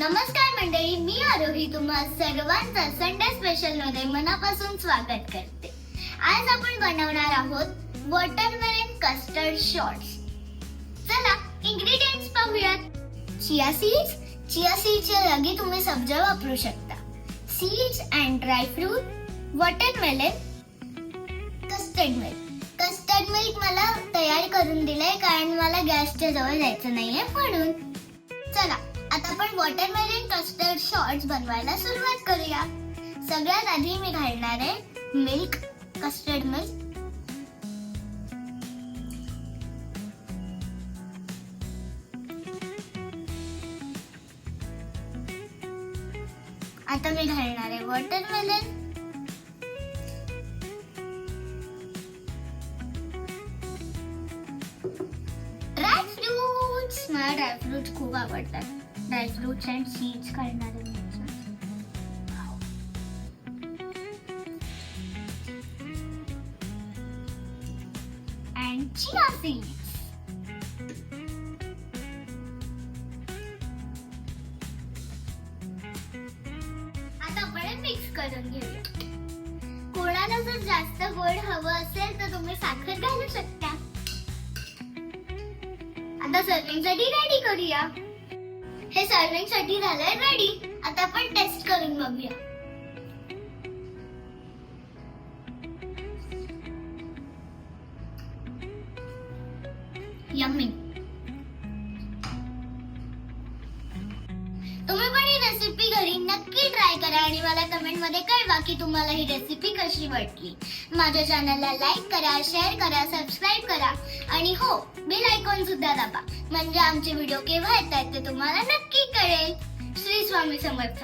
नमस्कार मंडळी मी आरोही तुम्हा सर्वांचा संडे स्पेशलमध्ये मनापासून स्वागत करते. आज आपण बनवणार आहोत वॉटरमेलन कस्टर्ड शॉर्ट्स चला इंग्रेडियंट्स पाहूयात. चिया सीड्स चिया सीडच्या जागी तुम्ही सब्जा वापरू शकता. Seeds and dry fruit watermelon custard milk custard milk मला तयार करून दिलंय कारण मला गॅसच्या जवळ जायचं नाहीये म्हणून. चला आता आपण वॉटरमेलन कस्टर्ड शॉर्ट्स बनवायला सुरुवात करूया. सगळ्यात आधी मी घालणार आहे मिल्क कस्टर्ड मिल्क आता मी घालणार आहे वॉटरमेलन मला ड्रायफ्रुट्स खूप आवडतात. ड्रायफ्रुट्स अँड सीड्स घालणार आहे मी chia seeds. आता आपण मिक्स करून घेऊया कोणाला जर जास्त गोड हवं असेल तर तुम्ही साखर घालू शकता आता सर्विंगसाठी रेडी करूया हे सर्विंगसाठी झालंय. रेडी आता आपण टेस्ट करून बघूया. यम्मी तुम्ही पण ही रेसिपी घरी नक्की ट्राय करा आणि मला कमेंटमध्ये कळवा की तुम्हाला ही रेसिपी कशी वाटली. माझ्या चॅनलला लाईक करा शेअर करा सबस्क्राईब करा. आणि हो बेल आयकॉन सुद्धा दाबा. म्हणजे आमचे व्हिडिओ केव्हा येतात ते तुम्हाला नक्की कळेल श्री स्वामी समर्थ